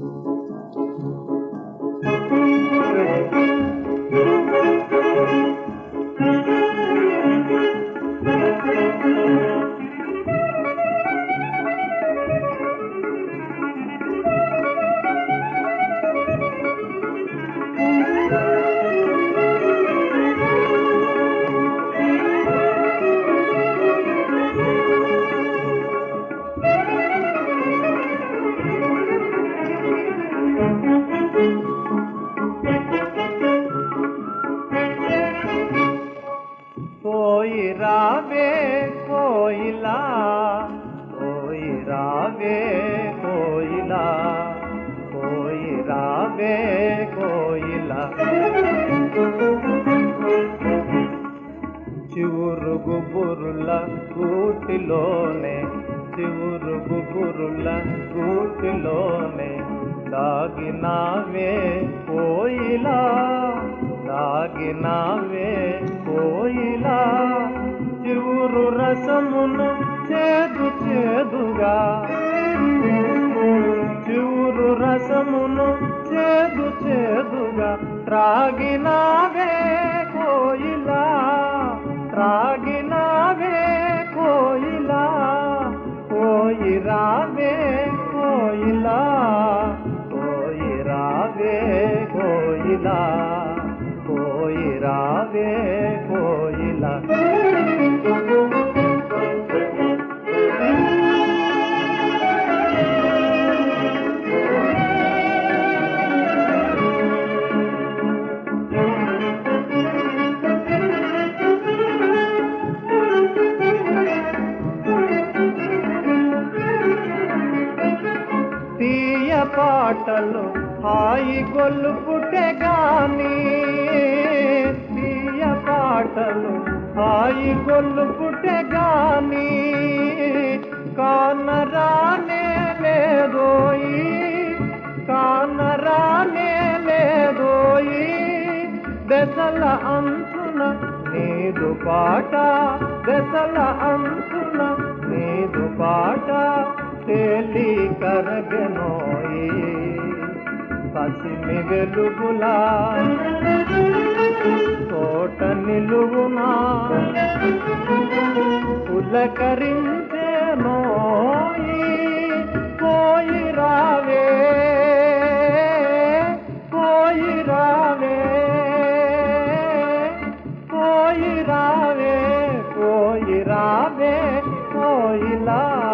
Música కోయి రావే కోయిలా కోయి రావే కోయిలా కోయి రావే కోయిలా చివురుగు బురుల గూటిలోనే చివురుగు బురుల గూటిలోనే దాగినావే కోయిలా దాగినావే కోయిలా చివురు రసమును చేదు చేదుగా. చివురు రసమును చేదు చేదుగా. త్రాగినావే కోయిలా త్రాగినావే కోయిలా కోయి రావే కోయిలా కోయి రావే కోయిలా కోయి పాటలు హాయి గొల్లుపుటే గాని తీయ పాటలు హాయి గొల్లుపుటే గాని కానరానే లేదోయి కానరానే లేదోయి దశల అంచున నీదు పాట దశల అంచున నీదు పాట తేలి కరగనో పసిమి వెలుగులా తోట నిలువునా. పులకరించే నోయి పోయి రావే. పోయి రావే. పోయి రావే పోయి రావే పోయిలా.